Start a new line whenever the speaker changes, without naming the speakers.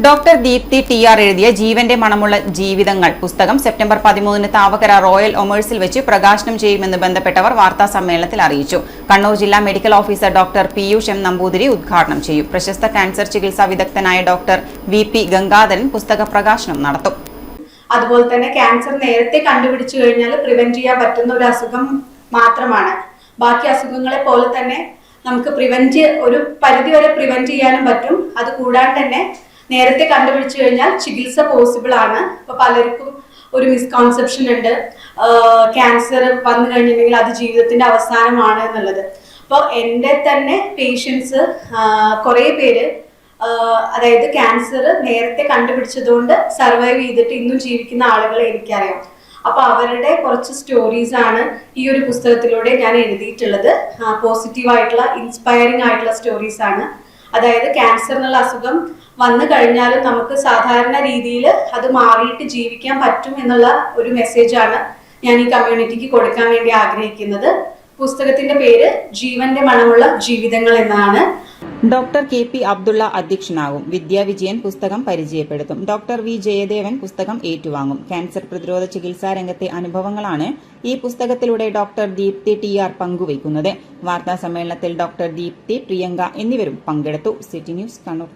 Doctor Deepthi T R എഴുതിയ ജീവന്റെ മണമുള്ള ജീവിതങ്ങൾ പുസ്തകം സെപ്റ്റംബർ പതിമൂന്നിന് താവക്കര റോയൽ ഒമേഴ്സിൽ വെച്ച് പ്രകാശനം ചെയ്യുമെന്ന് ബന്ധപ്പെട്ടവർ വാർത്താ സമ്മേളനത്തിൽ അറിയിച്ചു. കണ്ണൂർ ജില്ലാ medical officer doctor Piyush M Namboothiri ഉദ്ഘാടനം ചെയ്യും. പ്രശസ്ത കാൻസർ ചികിത്സാ വിദഗ്ധനായ ഡോക്ടർ വി പി ഗംഗാധരൻ പുസ്തക പ്രകാശനം നടത്തും.
അതുപോലെ തന്നെ ക്യാൻസർ നേരത്തെ കണ്ടുപിടിച്ചു കഴിഞ്ഞാൽ പ്രിവെന്റ് ചെയ്യാൻ പറ്റുന്ന ഒരു അസുഖം മാത്രമാണ്. ബാക്കി അസുഖങ്ങളെ പോലെ തന്നെ നമുക്ക് പ്രിവെന്റ് ഒരു പരിധി വരെ പ്രിവെന്റ് ചെയ്യാനും പറ്റും. അത് കൂടാണ്ട് തന്നെ നേരത്തെ കണ്ടുപിടിച്ചു കഴിഞ്ഞാൽ ചികിത്സ പോസിബിൾ ആണ്. ഇപ്പൊ പലർക്കും ഒരു മിസ്കോൺസെപ്ഷൻ ഉണ്ട്. ക്യാൻസർ വന്നു കഴിഞ്ഞിട്ടുണ്ടെങ്കിൽ അത് ജീവിതത്തിന്റെ അവസാനമാണ് എന്നുള്ളത്. അപ്പോൾ എന്റെ തന്നെ പേഷ്യൻസ് കുറേ പേര് അതായത് ക്യാൻസർ നേരത്തെ കണ്ടുപിടിച്ചതുകൊണ്ട് സർവൈവ് ചെയ്തിട്ട് ഇന്നും ജീവിക്കുന്ന ആളുകളെ എനിക്കറിയാം. അപ്പൊ അവരുടെ കുറച്ച് സ്റ്റോറീസ് ആണ് ഈ ഒരു പുസ്തകത്തിലൂടെ ഞാൻ എഴുതിയിട്ടുള്ളത്. പോസിറ്റീവ് ആയിട്ടുള്ള ഇൻസ്പയറിംഗ് ആയിട്ടുള്ള സ്റ്റോറീസ് ആണ്. അതായത് ക്യാൻസർ എന്നുള്ള അസുഖം വന്നു കഴിഞ്ഞാലും നമുക്ക് സാധാരണ രീതിയിൽ അത് മാറിയിട്ട് ജീവിക്കാൻ പറ്റും എന്നുള്ള ഒരു മെസ്സേജാണ് ഞാൻ ഈ കമ്മ്യൂണിറ്റിക്ക് കൊടുക്കാൻ വേണ്ടി ആഗ്രഹിക്കുന്നത്. പുസ്തകത്തിന്റെ പേര് ജീവന്റെ മണമുള്ള ജീവിതങ്ങൾ എന്നാണ്.
ഡോക്ടർ കെ പി അബ്ദുള്ള അധ്യക്ഷനാകും. വിദ്യാവിജയൻ പുസ്തകം പരിചയപ്പെടുത്തും. ഡോക്ടർ വി ജയദേവൻ പുസ്തകം ഏറ്റുവാങ്ങും. ക്യാൻസർ പ്രതിരോധ ചികിത്സാ രംഗത്തെ അനുഭവങ്ങളാണ് ഈ പുസ്തകത്തിലൂടെ ഡോക്ടർ ദീപ്തി ടി ആർ പങ്കുവയ്ക്കുന്നത്. വാർത്താ സമ്മേളനത്തിൽ ഡോക്ടർ ദീപ്തി പ്രിയങ്ക എന്നിവരും പങ്കെടുത്തു. City news Kannur.